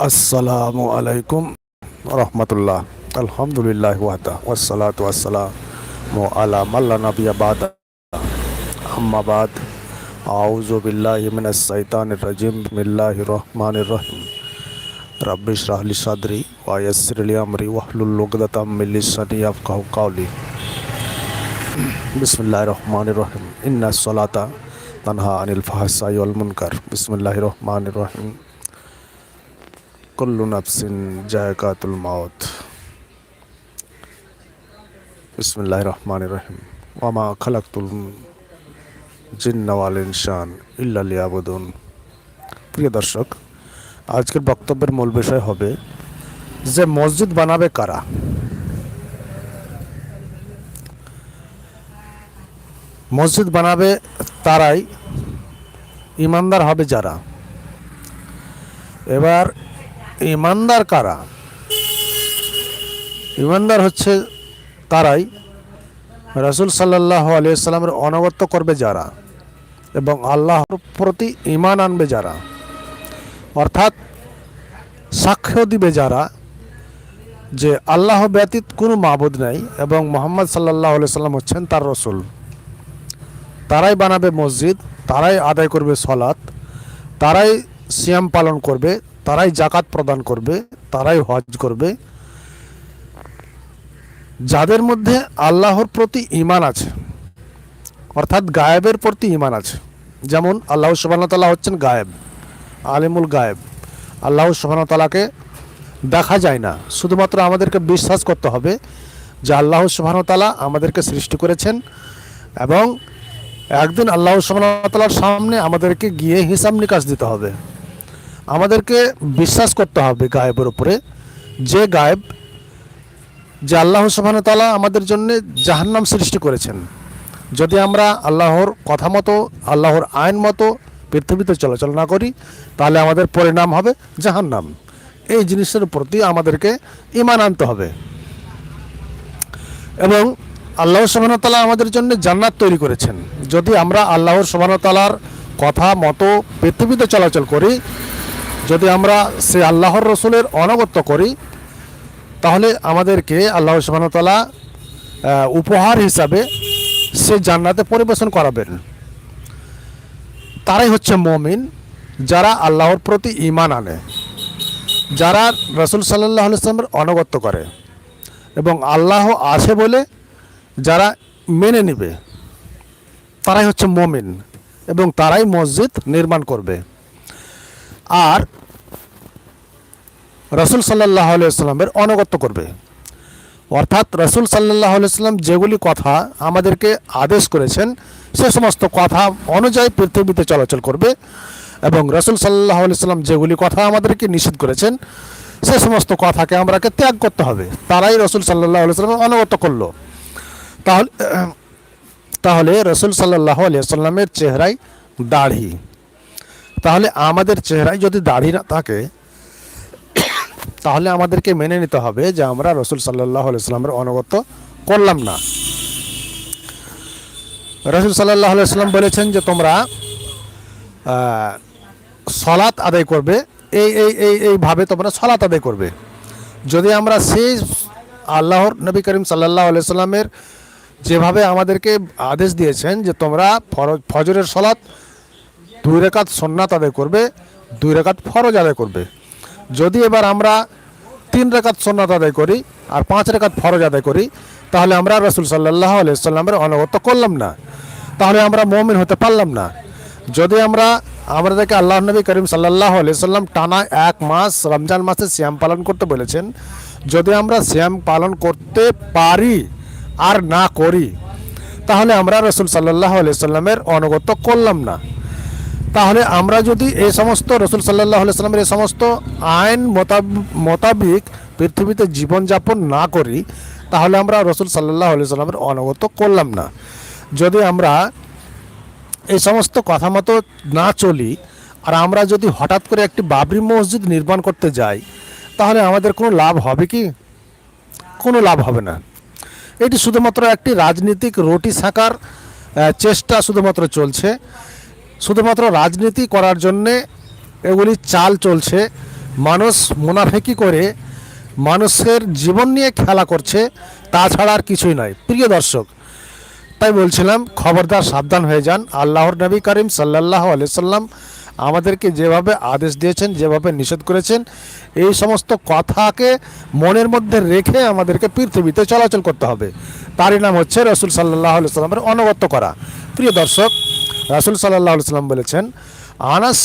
আসসালামু আলাইকুম রহমতুল্লাহ আলহামদুলিল্লাহ ওয়াদা ওয়াসালাত ওয়াসালাম আলা মাল্লা নবিয়া বাদ আম্মাবাদ আউযু বিল্লাহি মিনাশ শাইতানির রাজিম বিসমিল্লাহির রহমানির রহিম রব্বি ইশরাহ লি সাদরি ওয়া ইয়াসসির লি আমরি ওয়াহলুল উকদাতাম মিন লিসানি ইয়াফকাহু কাওলি বিসমিল্লাহির রহমানির রহিম ইন্নাস সালাতা তানহা আনিল ফাহশাই ওয়াল মুনকার বিসমিল্লাহির রহমানির রহিম কুল্লু নাফসিন জায়কাতুল মাউত। বিসমিল্লাহ রহমান রহিম। ওয়ামা খালাকুল জিন্নাওয়াল ইনসান ইল্লালিয়াবুদুন প্রিয় দর্শক, আজকের বক্তব্যের মূল বিষয় হবে যে মসজিদ বানাবে কারা? মসজিদ বানাবে তারাই, ইমানদার হবে যারা। এবার ইমানদার কারা? ইমানদার হচ্ছে তারাই। রাসুল সাল্লাহ আলিয়াল্লামের অনগত্য করবে যারা এবং আল্লাহর প্রতি ইমান আনবে যারা। অর্থাৎ সাক্ষ্য দিবে যারা যে আল্লাহ ব্যতীত কোনো মাবুদ নাই এবং মোহাম্মদ সাল্লাহ সাল্লাম হচ্ছেন তার রসুল। তারাই বানাবে মসজিদ, তারাই আদায় করবে সলাৎ তারাই সিয়াম পালন করবে তারাই জাকাত প্রদান করবে, তারাই হজ করবে। যাদের মধ্যে আল্লাহর প্রতি ইমান আছে, অর্থাৎ গায়েবের প্রতি ইমান আছে, যেমন আল্লাহ সুবাহতাল্লাহ হচ্ছেন গায়েব, আলিমুল গায়েব, আল্লাহ সুবাহতাল্লাহকে দেখা যায় না। শুধুমাত্র আমাদেরকে বিশ্বাস করতে হবে যে আল্লাহ সুবাহতাল্লাহ আমাদেরকে সৃষ্টি করেছেন এবং একদিন আল্লাহ সুবাহতাল্লাহর সামনে আমাদেরকে গিয়ে হিসাব নিকাশ দিতে হবে। আমাদেরকে বিশ্বাস করতে হবে গায়েবের উপরে যে গায়েব, যে আল্লাহ সুবহানাহু ওয়া তাআলা আমাদের জন্য জাহান্নাম সৃষ্টি করেছেন। যদি আমরা আল্লাহর কথা মতো, আল্লাহর আইন মতো পৃথিবীতে চলাচল না করি, তাহলে আমাদের পরিণাম হবে জাহান্নাম। এই জিনিসের প্রতি আমাদেরকে ইমান আনতে হবে। এবং আল্লাহ ওয়া আমাদের জন্য জান্নাত তৈরি করেছেন। যদি আমরা আল্লাহর ওয়া কথা মতো পৃথিবীতে চলাচল করি যদি আমরা সে আল্লাহর রসুলের অনগত্য করি, তাহলে আমাদেরকে আল্লাহ সুবাহতালা উপহার হিসাবে সে জান্নাতে পরিবেশন করাবেন। তারাই হচ্ছে মমিন, যারা আল্লাহর প্রতি ইমান আনে, যারা রসুল সাল্লাহ ইসলামের অনগত্য করে এবং আল্লাহ আছে বলে যারা মেনে নেবে। তারাই হচ্ছে মমিন এবং তারাই মসজিদ নির্মাণ করবে। আর রসুল সাল্লাহ আলাইস্লামের অনগত্য করবে। অর্থাৎ রসুল সাল্লাহ আলাইস্লাম যেগুলি কথা আমাদেরকে আদেশ করেছেন, সে সমস্ত কথা অনুযায়ী পৃথিবীতে চলাচল করবে এবং রসুল সাল্লাহ আলাইস্লাম যেগুলি কথা আমাদেরকে নিষেধ করেছেন, সে সমস্ত কথাকে আমরাকে ত্যাগ করতে হবে। তারাই রসুল সাল্লাহ আলাইস্লামের অনগত্য করল। তাহলে তাহলে রসুল সাল্লাহ আলিয়াল্লামের চেহারায় দাড়ি। তাহলে আমাদের চেহারায় যদি দাড়ি না থাকে, তাহলে আমাদেরকে মেনে নিতে হবে যে আমরা রসুল সাল্লাহ সাল্লামের অনগত করলাম না। রসুল সাল্লাহ সাল্লাম বলেছেন যে তোমরা সলাৎ আদায় করবে, এই এই এই এইভাবে তোমরা সলাৎ আদায় করবে। যদি আমরা সেই আল্লাহর নবী করিম সাল্লাহ সাল্লামের যেভাবে আমাদেরকে আদেশ দিয়েছেন যে তোমরা ফজরের সলাৎ দুই রেখাত সন্ন্যাত আদায় করবে, দুই রেখাত ফরজ আদায় করবে। যদি এবার আমরা তিন রেখাত সন্ন্যাত আদায় করি আর পাঁচ রেখাত ফরজ আদায় করি, তাহলে আমরা রসুল সাল্লাহ আলাইসাল্লামের অনগত করলাম না। তাহলে আমরা মমিন হতে পারলাম না। যদি আমরা, আমাদেরকে আল্লাহ নবী করিম সাল্লাহ আলাইসাল্লাম টানা এক মাস, রমজান মাসে শ্যাম পালন করতে বলেছেন, যদি আমরা শ্যাম পালন করতে পারি আর না করি, তাহলে আমরা রসুল সাল্লাহ আলাইসাল্লামের অনগত করলাম না। তাহলে আমরা যদি এই সমস্ত রসুল সাল্লাহ সাল্লামের এই সমস্ত আইন মোতাবিক পৃথিবীতে জীবনযাপন না করি, তাহলে আমরা রসুল সাল্লাহ সাল্লামের অনগত করলাম না। যদি আমরা এই সমস্ত কথা মতো না চলি, আর আমরা যদি হঠাৎ করে একটি বাবরি মসজিদ নির্মাণ করতে যাই, তাহলে আমাদের কোনো লাভ হবে কি? কোনো লাভ হবে না। এটি শুধুমাত্র একটি রাজনীতিক রুটি ছাঁকার চেষ্টা শুধুমাত্র চলছে। শুধুমাত্র রাজনীতি করার জন্যে এগুলি চাল চলছে। মানুষ মুনাফেকি করে, মানুষের জীবন নিয়ে খেলা করছে তাছাড়া আর কিছুই নয়। প্রিয় দর্শক, তাই বলছিলাম, খবরদার সাবধান হয়ে যান। আল্লাহর নবী করিম সাল্লাহ সাল্লাম আমাদেরকে যেভাবে আদেশ দিয়েছেন, যেভাবে নিষেধ করেছেন, এই সমস্ত কথাকে মনের মধ্যে রেখে আমাদেরকে পৃথিবীতে চলাচল করতে হবে। তারই নাম হচ্ছে রসুল সাল্লাহ সাল্লামের অনগত্য করা। প্রিয় দর্শক রাসুল সাল্লাহ সাল্লাম বলেছেন, আনাস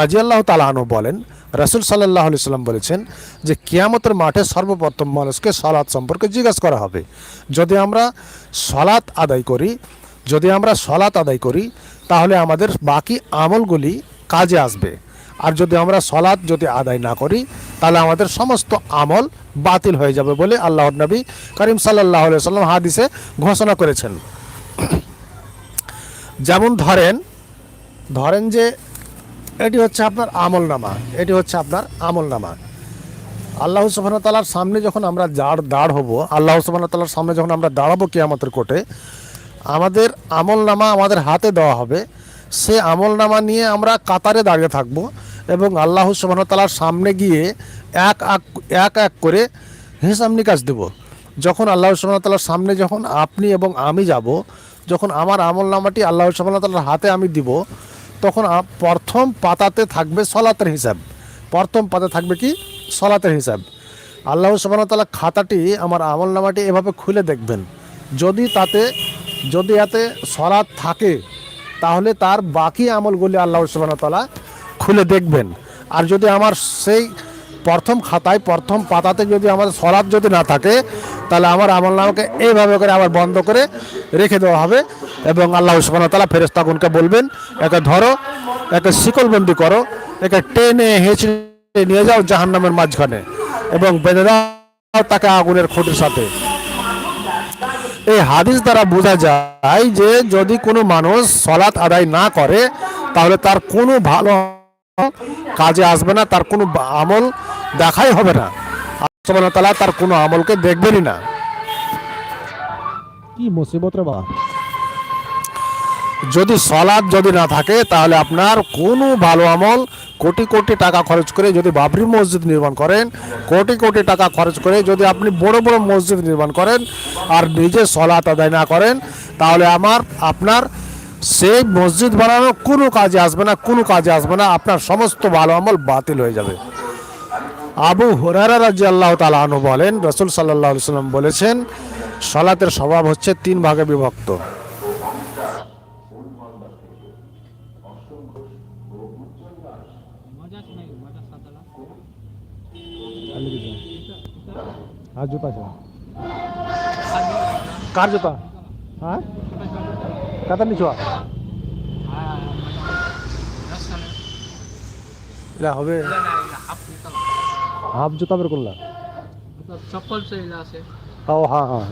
রাজিয়াল্লাহ তালাহনু বলেন, রাসুল সাল্লাহ সাল্লাম বলেছেন যে কিয়ামতের মাঠে সর্বপ্রথম মানুষকে সলাৎ সম্পর্কে জিজ্ঞাসা করা হবে। যদি আমরা সলাৎ আদায় করি, যদি আমরা সলাৎ আদায় করি, তাহলে আমাদের বাকি আমলগুলি কাজে আসবে। আর যদি আমরা সলাৎ যদি আদায় না করি, তাহলে আমাদের সমস্ত আমল বাতিল হয়ে যাবে বলে আল্লাহর নবী করিম সাল্লাহ সাল্লাম হাদিসে ঘোষণা করেছেন। যেমন ধরেন ধরেন যে এটি হচ্ছে আপনার আমল নামা এটি হচ্ছে আপনার আমল নামা আল্লাহ সুবাহ তালার সামনে যখন আমরা দাঁড় দাঁড় হব, আল্লাহ সুবাহ তালার সামনে যখন আমরা দাঁড়াবো কিয়ামতের কোর্টে, আমাদের আমল নামা আমাদের হাতে দেওয়া হবে। সে আমল নামা নিয়ে আমরা কাতারে দাঁড়িয়ে থাকব এবং আল্লাহ সুবাহ তালার সামনে গিয়ে এক এক এক করে হিসাব নিকাশ দেব। যখন আল্লাহ সুবাহ তালার সামনে যখন আপনি এবং আমি যাব যখন আমার আমল নামাটি আল্লাহ তালার হাতে আমি দিব, তখন প্রথম পাতাতে থাকবে সলাতের হিসাব। প্রথম পাতা থাকবে কি? সলাতের হিসাব। আল্লাহ সুবাহ তালা খাতাটি, আমার আমল নামাটি এভাবে খুলে দেখবেন। যদি তাতে, যদি এতে সলাৎ থাকে, তাহলে তার বাকি আমলগুলি আল্লাহ সুবাহ তালা খুলে দেখবেন। আর যদি আমার সেই প্রথম খাতায়, প্রথম পাতাতে যদি আমার সলাৎ যদি না থাকে, তাহলে আমার আমল নামাকে এইভাবে করে আবার বন্ধ করে রেখে দেওয়া হবে এবং আল্লাহ সুবাহ তালা ফেরেস্তাগুনকে বলবেন, একে ধরো, একে শিকলবন্দি করো, একে টেনে হেঁচড়ে নিয়ে যাও জাহান্নামের মাঝখানে এবং বেঁধে দাও তাকে আগুনের খুঁটির সাথে। এই হাদিস দ্বারা বোঝা যায় যে যদি কোনো মানুষ সলাৎ আদায় না করে, তাহলে তার কোনো ভালো কাজে আসবে না, তার কোনো আমল দেখাই হবে না। আল্লাহ তালা তার কোনো আমলকে দেখবেনই না। কি মুসিবত রে বাবা। যদি সলাদ যদি না থাকে তাহলে আপনার কোনো ভালো আমল কোটি কোটি টাকা খরচ করে যদি বাবরি মসজিদ নির্মাণ করেন কোটি কোটি টাকা খরচ করে যদি আপনি বড় বড় মসজিদ নির্মাণ করেন আর নিজে সলাত আদায় না করেন তাহলে আমার আপনার সেই মসজিদ বানানো কোনো কাজে আসবে না কোনো কাজে আসবে না আপনার সমস্ত ভালো আমল বাতিল হয়ে যাবে। আবু হুরারা রাজি আল্লাহ তালু বলেন রসুল সাল্লাহ সাল্লাম বলেছেন সলাতের স্বভাব হচ্ছে তিন ভাগে বিভক্ত। কার জুতা? হ্যাঁ? কাতার হবে હાફ જોતા પર કુલ્લા ચપ્પલ છે હા હા હા